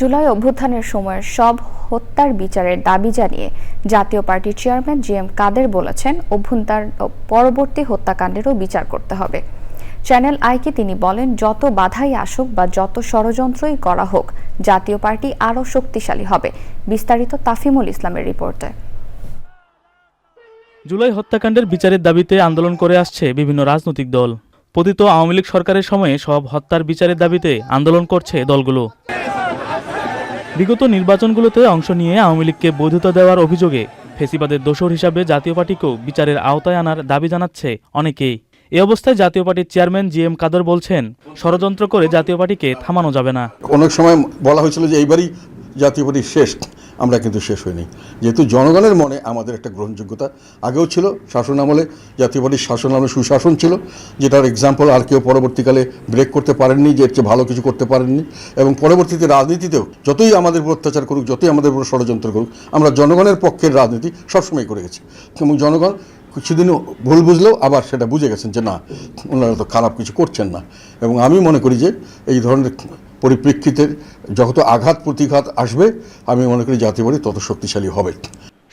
জুলাই অভ্যুত্থানের সময়ের সব হত্যার বিচারের দাবি জানিয়ে জাতীয় পার্টির চেয়ারম্যান জি এম কাদের বলেছেন অভ্যন্তর পরবর্তী হত্যাকাণ্ডেরও বিচার করতে হবে। চ্যানেল আইকে তিনি বলেন, যত বাধাই আসুক বা যত ষড়যন্ত্রই করা হোক, জাতীয় পার্টি আরও শক্তিশালী হবে, বিস্তারিত তাফিমুল ইসলামের রিপোর্টে। জুলাই হত্যাকাণ্ডের বিচারের দাবিতে আন্দোলন করে আসছে বিভিন্ন রাজনৈতিক দল। পতিত আওয়ামী লীগ সরকারের সময়ে সব হত্যার বিচারের দাবিতে আন্দোলন করছে দলগুলো। বিগত নির্বাচনগুলোতে অংশ নিয়ে আওয়ামী লীগকে বৈধতা দেওয়ার অভিযোগে ফেসিবাদের দোষর হিসাবে জাতীয় পার্টিকেও বিচারের আওতায় আনার দাবি জানাচ্ছে অনেকেই। এ অবস্থায় জাতীয় পার্টির চেয়ারম্যান জি এম কাদর বলছেন, ষড়যন্ত্র করে জাতীয় পার্টিকে থামানো যাবে না। অনেক সময় বলা হয়েছিল যে এইবারই জাতীয় পার্টি শেষ। আমরা কিন্তু শেষ হইনি। যেহেতু জনগণের মনে আমাদের একটা গ্রহণযোগ্যতা আগেও ছিল, শাসন আমলে, জাতীয় পার্টির শাসন আমলে সুশাসন ছিল, যেটার এক্সাম্পল আর কেউ পরবর্তীকালে ব্রেক করতে পারেননি, যে চেয়ে ভালো কিছু করতে পারেননি এবং পরবর্তীতে রাজনীতিতেও যতই আমাদের উপর অত্যাচার করুক, যতই আমাদের উপর ষড়যন্ত্র করুক, আমরা জনগণের পক্ষের রাজনীতি সবসময় করে গেছি। এবং জনগণ কিছুদিন ভুল বুঝলেও আবার সেটা বুঝে গেছেন যে না, ওনারা তো খারাপ কিছু করছেন না। এবং আমি মনে করি যে এই ধরনের পরিপ্রেক্ষিতে যত আঘাত প্রতিঘাত আসবে আমি মনে করি জাতীয় পার্টি তত শক্তিশালী হবে।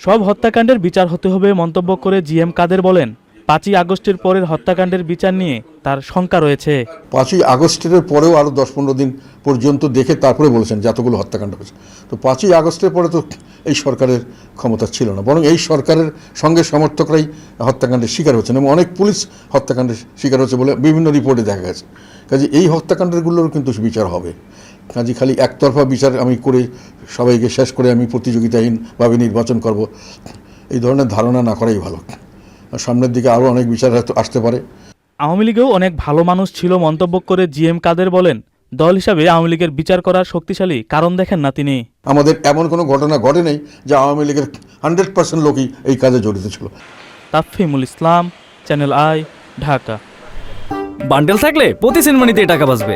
সব হত্যাকাণ্ডের বিচার হতে হবে মন্তব্য করে জি এম কাদের বলেন। পাঁচই আগস্টের পরের হত্যাকাণ্ডের বিচার নিয়ে তার শঙ্কা রয়েছে। পাঁচই আগস্টের পরেও আরও দশ পনেরো দিন পর্যন্ত দেখে তারপরে বলেছেন যতগুলো হত্যাকাণ্ড হয়েছে। তো পাঁচই আগস্টের পরে তো এই সরকারের ক্ষমতা ছিল না বরং এই সরকারের সঙ্গে সমর্থকরাই হত্যাকাণ্ডের শিকার হচ্ছেন এবং অনেক পুলিশ হত্যাকাণ্ডের শিকার হচ্ছে বলে বিভিন্ন রিপোর্টে দেখা গেছে। কাজে এই হত্যাকাণ্ডগুলোর কিন্তু বিচার হবে। কাজে খালি একতরফা বিচার আমি করে সবাইকে শেষ করে আমি প্রতিযোগিতাহীনভাবে নির্বাচন করব। এই ধরনের ধারণা না করাই ভালো। আর সামনের দিকে আরও অনেক বিচার হয়তো আসতে পারে। আওয়ামী লীগেও অনেক ভালো মানুষ ছিল মন্তব্য করে জি এম কাদের বলেন দল হিসাবে আওয়ামী লীগের বিচার করার শক্তিশালী কারণ দেখেন না তিনি। আমাদের এমন কোনো ঘটনা ঘটে নেই যে আওয়ামী লীগের হান্ড্রেড পার্সেন্ট লোকই এই কাজে জড়িত ছিল। Tafimul Islam channel I Dhaka. Bundle থাকলে প্রতি সেনমানিতে টাকা বাঁচবে।